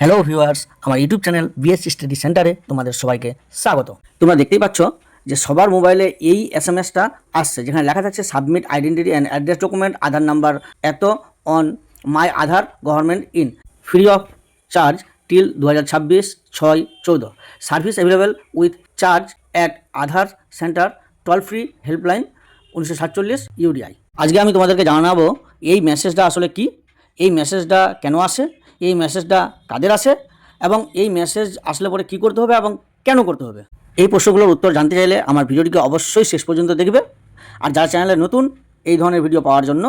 Hello viewers আমার YouTube channel BS study সেন্টারে তোমাদের সবাইকে স্বাগত। তোমরা দেখতেই পাচ্ছ যে সবার মোবাইলে এই এস এম এসটা আসছে, যেখানে লেখা থাকছে submit identity and address document Aadhaar number এত on my Aadhaar government in free of charge till দু হাজার ছাব্বিশ, ছয়, চৌদ্দ। Service available with charge at Aadhaar centre toll free helpline উনিশশো সাতচল্লিশ ইউডিআই আজকে আমি তোমাদেরকে জানাব, এই মেসেজটা আসলে কি? এই মেসেজটা কেন আসে? এই মেসেজটা কাদের আসে এবং এই মেসেজ আসলে পরে কি করতে হবে এবং কেন করতে হবে? এই প্রশ্নগুলোর উত্তর জানতে চাইলে আমার ভিডিওটিকে অবশ্যই শেষ পর্যন্ত দেখবে। আর যারা চ্যানেলে নতুন, এই ধরনের ভিডিও পাওয়ার জন্য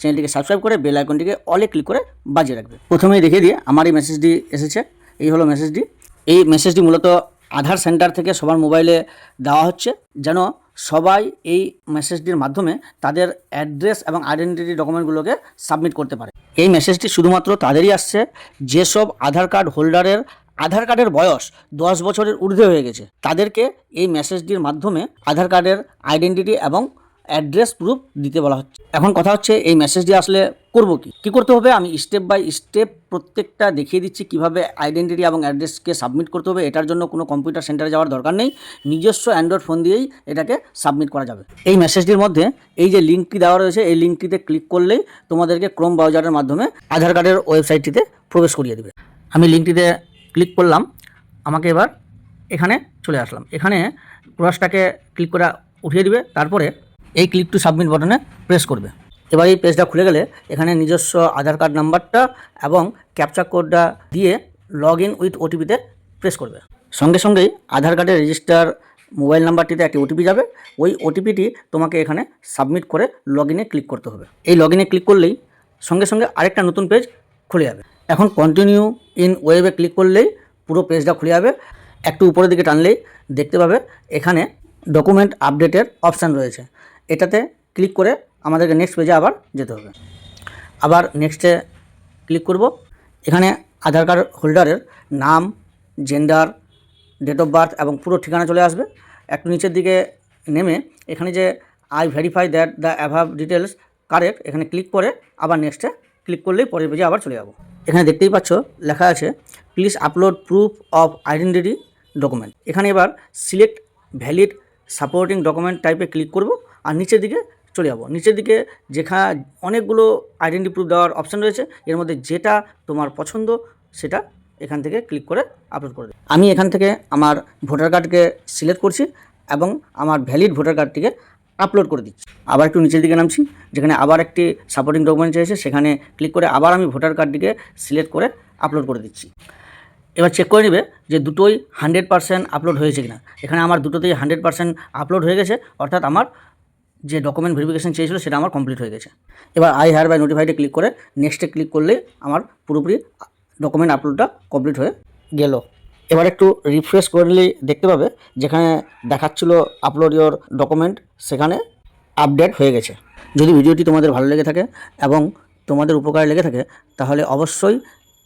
চ্যানেলটিকে সাবস্ক্রাইব করে বেল আইকনটিকে অলে ক্লিক করে বাজিয়ে রাখবে। প্রথমেই দেখিয়ে দিয়ে আমার এই মেসেজটি এসেছে। এই হলো মেসেজটি এই মেসেজটি মূলত আধার সেন্টার থেকে সবার মোবাইলে দেওয়া হচ্ছে যেন সবাই এই মেসেজটির মাধ্যমে তাদের অ্যাড্রেস এবং আইডেন্টিটি ডকুমেন্টগুলোকে সাবমিট করতে পারে। এই মেসেজটি শুধুমাত্র তাদেরই আসছে, যেসব আধার কার্ড হোল্ডারের আধার কার্ডের বয়স দশ বছরের ঊর্ধ্বে হয়ে গেছে। তাদেরকে এই মেসেজটির মাধ্যমে আধার কার্ডের আইডেন্টিটি এবং অ্যাড্রেস প্রুফ দিতে বলা হচ্ছে। এখন কথা হচ্ছে, এই মেসেজটি আসলে করব কি? কি করতে হবে? আমি স্টেপ বাই স্টেপ প্রত্যেকটা দেখিয়ে দিচ্ছি কীভাবে আইডেন্টিটি এবং অ্যাড্রেসকে সাবমিট করতে হবে। এটার জন্য কোনো কম্পিউটার সেন্টারে যাওয়ার দরকার নেই। নিজস্ব অ্যান্ড্রয়েড ফোন দিয়েই এটাকে সাবমিট করা যাবে। এই মেসেজটির মধ্যে এই যে লিঙ্কটি দেওয়া রয়েছে, এই লিঙ্কটিতে ক্লিক করলেই তোমাদেরকে ক্রোম ব্রাউজারের মাধ্যমে আধার কার্ডের ওয়েবসাইটটিতে প্রবেশ করিয়ে দেবে। আমি লিঙ্কটিতে ক্লিক করলাম। আমাকে এবার এখানে চলে আসলাম। এখানে ক্রসটাকে ক্লিক করে উঠিয়ে দিবে। তারপরে এই ক্লিক টু সাবমিট বাটনে প্রেস করবে। এবার এই পেজটা খুলে গেলে এখানে নিজস্ব আধার কার্ড নাম্বারটা এবং ক্যাপচার কোডটা দিয়ে লগ ইন উইথ ওটিপিতে প্রেস করবে। সঙ্গে সঙ্গেই আধার কার্ডের রেজিস্টার মোবাইল নাম্বারটিতে একটি ওটিপি যাবে। ওই ওটিপিটি তোমাকে এখানে সাবমিট করে লগ ইনে ক্লিক করতে হবে। এই লগ ইনে ক্লিক করলেই সঙ্গে সঙ্গে আরেকটা নতুন পেজ খুলে যাবে। এখন কন্টিনিউ ইন ওয়েবে ক্লিক করলেই পুরো পেজটা খুলে যাবে। একটু উপরের দিকে টানলেই দেখতে পাবে এখানে ডকুমেন্ট আপডেটের অপশান রয়েছে। এটাতে ক্লিক করে আমাদেরকে নেক্সট পেজে আবার যেতে হবে। আবার নেক্সটে ক্লিক করব। এখানে আধার কার্ড হোল্ডারের নাম জেন্ডার ডেট অফ বার্থ এবং পুরো ঠিকানা চলে আসবে। একটু নিচের দিকে নেমে এখানে যে I verify that the above details correct এখানে ক্লিক করে আবার নেক্সটে ক্লিক করলেই পরের পেজে আবার চলে যাব। এখানে দেখতেই পাচ্ছ লেখা আছে please upload proof of identity document এখানে এবার সিলেক্ট ভ্যালিড সাপোর্টিং ডকুমেন্ট টাইপে ক্লিক করব। আর নিচের দিকে চলে যাব। নিচের দিকে যেখা অনেকগুলো আইডেন্টি প্রুফ দেওয়ার অপশান রয়েছে, এর মধ্যে যেটা তোমার পছন্দ সেটা এখান থেকে ক্লিক করে আপলোড করে দেবে আমি এখান থেকে আমার ভোটার কার্ডকে সিলেক্ট করছি এবং আমার ভ্যালিড ভোটার কার্ডটিকে আপলোড করে দিচ্ছি। আবার একটু নিচের দিকে নামছি, যেখানে আবার একটি সাপোর্টিং ডকুমেন্ট চেয়েছে সেখানে ক্লিক করে আবার আমি ভোটার কার্ডটিকে সিলেক্ট করে আপলোড করে দিচ্ছি। এবার চেক করে নেবে যে দুটোই হান্ড্রেড পার্সেন্ট আপলোড হয়েছে কিনা। এখানে আমার দুটোতেই হান্ড্রেড পার্সেন্ট আপলোড হয়ে গেছে, অর্থাৎ আমার যে ডকুমেন্ট ভেরিফিকেশন চেয়েছিল সেটা আমার কমপ্লিট হয়ে গেছে। এবার আই হায়ার বাই নোটিফাইডে ক্লিক করে নেক্সটে ক্লিক করলে আমার পুরোপুরি ডকুমেন্ট আপলোডটা কমপ্লিট হয়ে গেল। এবার একটু রিফ্রেশ করলে দেখতে পাবে যেখানে দেখাচ্ছিল আপলোড ইওর ডকুমেন্ট সেখানে আপডেট হয়ে গেছে। যদি ভিডিওটি তোমাদের ভালো লেগে থাকে এবং তোমাদের উপকারে লেগে থাকে, তাহলে অবশ্যই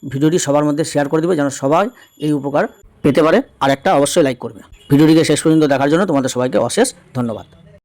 ভিডিওটি সবার মধ্যে শেয়ার করে দেবে যেন সবাই এই উপকার পেতে পারে। আর একটা অবশ্যই লাইক করবে। ভিডিওটিকে শেষ পর্যন্ত দেখার জন্য তোমাদের সবাইকে অশেষ ধন্যবাদ।